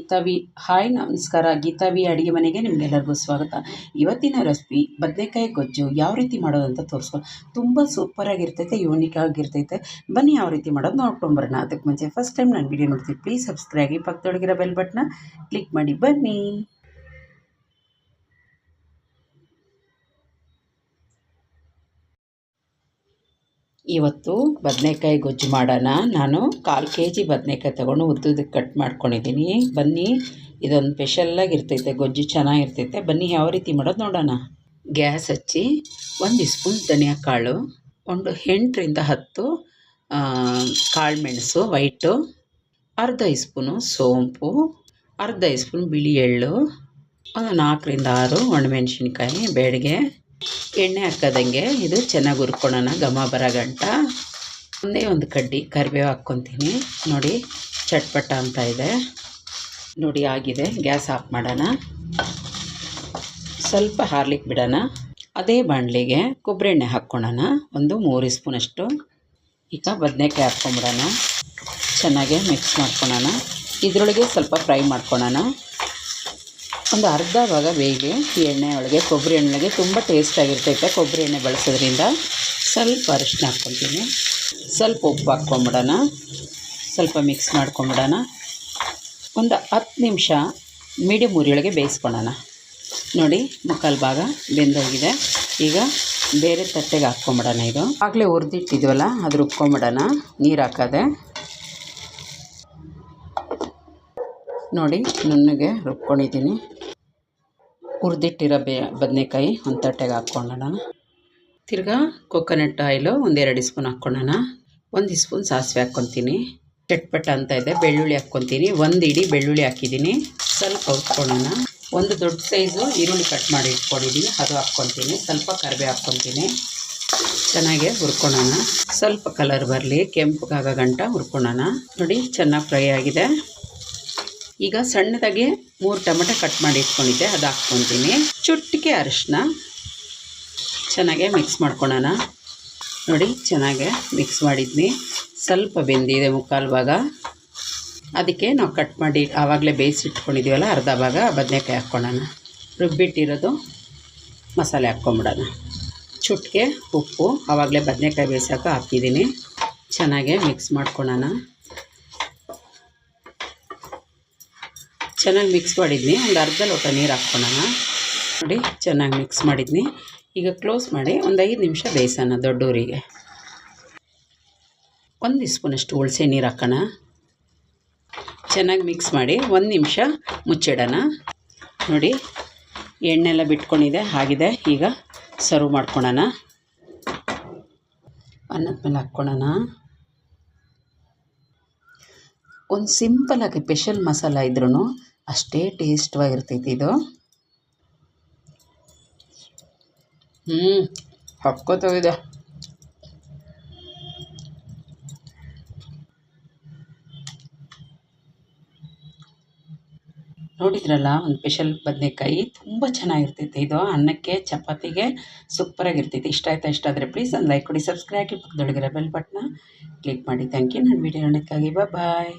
ಗೀತಾವಿ hi, ನಮಸ್ಕಾರ. ಗೀತಾವಿ ಅಡುಗೆ ಮನೆಗೆ ನಿಮಗೆಲ್ಲರಿಗೂ ಸ್ವಾಗತ. ಇವತ್ತಿನ ರೆಸಿಪಿ, ಬದನೆಕಾಯಿ ಗೊಜ್ಜು ಯಾವ ರೀತಿ ಮಾಡೋದು ಅಂತ ತೋರಿಸ್ಕೊ ತುಂಬ ಸೂಪರಾಗಿರ್ತೈತೆ ಯೂನಿಕ್ ಆಗಿರ್ತೈತೆ. ಬನ್ನಿ ಯಾವ ರೀತಿ ಮಾಡೋದು ನೋಡ್ಕೊಂಬರೋಣ. ಅದಕ್ಕೆ ಮುಂಚೆ ಫಸ್ಟ್ ಟೈಮ್ ನಾನು ವಿಡಿಯೋ ನೋಡ್ತೀನಿ ಪ್ಲೀಸ್ ಸಬ್ಸ್ಕ್ರೈಬ್ ಪಕ್ಕದೊಳಗಿರೋ ಬೆಲ್ ಬಟ್ನ ಕ್ಲಿಕ್ ಮಾಡಿ. ಬನ್ನಿ. ಇವತ್ತು ಬದನೆಕಾಯಿ ಗೊಜ್ಜು ಮಾಡೋಣ. ನಾನು ಕಾಲು ಕೆ ಜಿ ಬದನೆಕಾಯಿ ತೊಗೊಂಡು ಉದ್ದುದಕ್ಕೆ ಕಟ್ ಮಾಡ್ಕೊಂಡಿದ್ದೀನಿ. ಬನ್ನಿ, ಇದೊಂದು ಸ್ಪೆಷಲ್ಲಾಗಿ ಇರ್ತೈತೆ ಗೊಜ್ಜು ಚೆನ್ನಾಗಿರ್ತೈತೆ. ಬನ್ನಿ, ಯಾವ ರೀತಿ ಮಾಡೋದು ನೋಡೋಣ. ಗ್ಯಾಸ್ ಹಚ್ಚಿ ಒಂದು ಸ್ಪೂನ್ ಧನಿಯಾ ಕಾಳು, ಒಂದು ಎಂಟರಿಂದ ಹತ್ತು ಕಾಳು ಮೆಣಸು ವೈಟು ಅರ್ಧ ಸ್ಪೂನು ಸೋಂಪು, ಅರ್ಧ ಸ್ಪೂನ್ ಬಿಳಿ ಎಳ್ಳು, ಒಂದು ನಾಲ್ಕರಿಂದ ಆರು ಒಣಮೆಣ್ಸಿನ್ಕಾಯಿ ಬೇಡಿಗೆ ಎಣ್ಣೆ ಹಾಕೋದಂಗೆ ಇದು ಚೆನ್ನಾಗಿ ಹುರ್ಕೊಳ್ಳೋಣ. ಘಮ ಬರೋ ಗಂಟ. ಒಂದೇ ಒಂದು ಕಡ್ಡಿ ಕರಿಬೇವು ಹಾಕ್ಕೊತೀನಿ. ನೋಡಿ, ಚಟ್ಪಟ ಅಂತ ಇದೆ. ನೋಡಿ, ಆಗಿದೆ. ಗ್ಯಾಸ್ ಆಫ್ ಮಾಡೋಣ. ಸ್ವಲ್ಪ ಹಾರ್ಲಿಕ್ಕೆ ಬಿಡೋಣ. ಅದೇ ಬಾಣಲಿಗೆ ಕೊಬ್ಬರಿ ಎಣ್ಣೆ ಹಾಕ್ಕೊಳ್ಳೋಣ. ಒಂದು ಮೂರು ಸ್ಪೂನಷ್ಟು. ಈಗ ಬದನೆಕಾಯಿ ಹಾಕ್ಕೊಂಬಿಡೋಣ. ಚೆನ್ನಾಗೆ ಮಿಕ್ಸ್ ಮಾಡ್ಕೊಳೋಣ ಇದರೊಳಗೆ ಸ್ವಲ್ಪ ಫ್ರೈ ಮಾಡ್ಕೊಳೋಣ ಒಂದು ಅರ್ಧ ಭಾಗ ಬೇಯಿಗೆ ಈ ಎಣ್ಣೆ ಒಳಗೆ ಕೊಬ್ಬರಿ ಎಣ್ಣೆಗೆ ತುಂಬ ಟೇಸ್ಟಾಗಿರ್ತೈತೆ ಕೊಬ್ಬರಿ ಎಣ್ಣೆ ಬಳಸೋದ್ರಿಂದ. ಸ್ವಲ್ಪ ಅರಿಶಿನ ಹಾಕ್ಕೊತೀನಿ ಸ್ವಲ್ಪ ಉಪ್ಪು ಹಾಕ್ಕೊಂಬಿಡೋಣ. ಸ್ವಲ್ಪ ಮಿಕ್ಸ್ ಮಾಡ್ಕೊಂಬಿಡೋಣ. ಒಂದು ಹತ್ತು ನಿಮಿಷ ಮೀಡಿಯಮ್ ಉರಿಯೊಳಗೆ ಬೇಯಿಸ್ಕೊಳೋಣ ನೋಡಿ, ಮುಕ್ಕಾಲು ಭಾಗ ಬೆಂದೋಗಿದೆ. ಈಗ ಬೇರೆ ತಟ್ಟೆಗೆ ಹಾಕ್ಕೊಂಬಿಡೋಣ ಇದು. ಆಗಲೇ ಹುರಿದಿಟ್ಟಿದ್ವಲ್ಲ ಅದು ರುಬ್ಕೊಂಬಿಡೋಣ ನೀರು ಹಾಕೋದೆ. ನೋಡಿ, ನುಣ್ಣಗೆ ರುಬ್ಕೊಂಡಿದ್ದೀನಿ. ಹುರಿದಿಟ್ಟಿರೋ ಬೇ ಬದನೆಕಾಯಿ ಒಂದು ತಟ್ಟೆಗೆ ಹಾಕ್ಕೊಳ್ಳೋಣ ತಿರ್ಗಾ ಕೊಕೊನಟ್ ಆಯಿಲು ಒಂದೆರಡು ಸ್ಪೂನ್ ಹಾಕ್ಕೊಳ್ಳೋಣ ಒಂದು ಸ್ಪೂನ್ ಸಾಸಿವೆ ಹಾಕ್ಕೊತೀನಿ. ಚಟ್ಪಟ ಅಂತ ಇದೆ, ಬೆಳ್ಳುಳ್ಳಿ ಹಾಕ್ಕೊತೀನಿ. ಒಂದು ಇಡೀ ಬೆಳ್ಳುಳ್ಳಿ ಹಾಕಿದ್ದೀನಿ. ಸ್ವಲ್ಪ ಹುರ್ಕೊಳ್ಳೋಣ ಒಂದು ದೊಡ್ಡ ಸೈಜು ಈರುಳ್ಳಿ ಕಟ್ ಮಾಡಿ ಇಟ್ಕೊಂಡಿದ್ದೀನಿ, ಅದು ಹಾಕ್ಕೊತೀನಿ. ಸ್ವಲ್ಪ ಕರಿಬೇ ಹಾಕ್ಕೊತೀನಿ. ಚೆನ್ನಾಗಿ ಹುರ್ಕೊಳ್ಳೋಣ. ಸ್ವಲ್ಪ ಕಲರ್ ಬರಲಿ, ಕೆಂಪುಗಾಗ ಗಂಟ ಹುರ್ಕೊಳ್ಳೋಣ. ನೋಡಿ, ಚೆನ್ನಾಗಿ ಫ್ರೈ ಆಗಿದೆ. ಈಗ ಸಣ್ಣದಾಗಿ ಮೂರು ಟೊಮೆಟೊ ಕಟ್ ಮಾಡಿ ಇಟ್ಕೊಂಡಿದ್ದೆ, ಅದು ಹಾಕ್ಕೊತೀನಿ. ಚುಟ್ಟಿಗೆ ಅರಿಶಿನ ಚೆನ್ನಾಗೆ ಮಿಕ್ಸ್ ಮಾಡ್ಕೊಳೋಣ. ನೋಡಿ, ಚೆನ್ನಾಗೆ ಮಿಕ್ಸ್ ಮಾಡಿದ್ನಿ. ಸ್ವಲ್ಪ ಬೆಂದಿದೆ ಮುಕ್ಕಾಲು ಭಾಗ. ಅದಕ್ಕೆ ನಾವು ಕಟ್ ಮಾಡಿ ಆವಾಗಲೇ ಬೇಯಿಸಿಟ್ಕೊಂಡಿದ್ದೀವಲ್ಲ ಅರ್ಧ ಭಾಗ ಬದನೆಕಾಯಿ ಹಾಕ್ಕೊಳ್ಳೋಣ ರುಬ್ಬಿಟ್ಟಿರೋದು ಮಸಾಲೆ ಹಾಕ್ಕೊಂಬಿಡೋಣ. ಚುಟ್ಟಿಗೆ ಉಪ್ಪು, ಆವಾಗಲೇ ಬದನೆಕಾಯಿ ಬೇಯಿಸೋಕೆ ಹಾಕಿದ್ದೀನಿ. ಚೆನ್ನಾಗೆ ಮಿಕ್ಸ್ ಮಾಡ್ಕೊಳೋಣ. ಚೆನ್ನಾಗಿ ಮಿಕ್ಸ್ ಮಾಡಿದ್ನಿ. ಒಂದು ಅರ್ಧ ಲೋಟ ನೀರು ಹಾಕ್ಕೊಳೋಣ. ನೋಡಿ, ಚೆನ್ನಾಗಿ ಮಿಕ್ಸ್ ಮಾಡಿದ್ನಿ. ಈಗ ಕ್ಲೋಸ್ ಮಾಡಿ ಒಂದು ಐದು ನಿಮಿಷ ಬೇಯಿಸೋಣ ದೊಡ್ಡವರಿಗೆ ಒಂದು ಸ್ಪೂನಷ್ಟು ಹುಳಸೆ ನೀರು ಹಾಕೋಣ. ಚೆನ್ನಾಗಿ ಮಿಕ್ಸ್ ಮಾಡಿ ಒಂದು ನಿಮಿಷ ಮುಚ್ಚಿಡೋಣ. ನೋಡಿ, ಎಣ್ಣೆಲ್ಲ ಬಿಟ್ಕೊಂಡಿದೆ, ಆಗಿದೆ. ಈಗ ಸರ್ವ್ ಮಾಡ್ಕೊಳೋಣ. ಅನ್ನದ ಮೇಲೆ ಹಾಕ್ಕೊಳೋಣ. ಒಂದು ಸಿಂಪಲಾಗಿ ಸ್ಪೆಷಲ್ ಮಸಾಲ ಇದ್ರೂ ಅಷ್ಟೇ ಟೇಸ್ಟ್ವಾಗಿರ್ತೈತಿ ಇದು. ಹ್ಞೂ ಹಕ್ಕೋತೋಗಿದೆ ನೋಡಿದ್ರಲ್ಲ, ಒಂದು ಸ್ಪೆಷಲ್ ಬದನೆಕಾಯಿ ತುಂಬ ಚೆನ್ನಾಗಿರ್ತೈತೆ ಇದು. ಅನ್ನಕ್ಕೆ, ಚಪಾತಿಗೆ ಸೂಪರಾಗಿರ್ತೈತೆ ಇಷ್ಟ ಆಯ್ತಾ ಇಷ್ಟ ಆದರೆ ಪ್ಲೀಸ್ ಒಂದು ಲೈಕ್ ಕೊಡಿ ಸಬ್ಸ್ಕ್ರೈಬ್ ಆಗಿ ಪಕ್ಕದೊಳಗಿರೋ ಬೆಲ್ ಬಟ್ನ ಕ್ಲಿಕ್ ಮಾಡಿ. ಥ್ಯಾಂಕ್ ಯು ನನ್ನ ವೀಡಿಯೋ ನೋಡೋಕ್ಕಾಗಿ ಬಾಯ್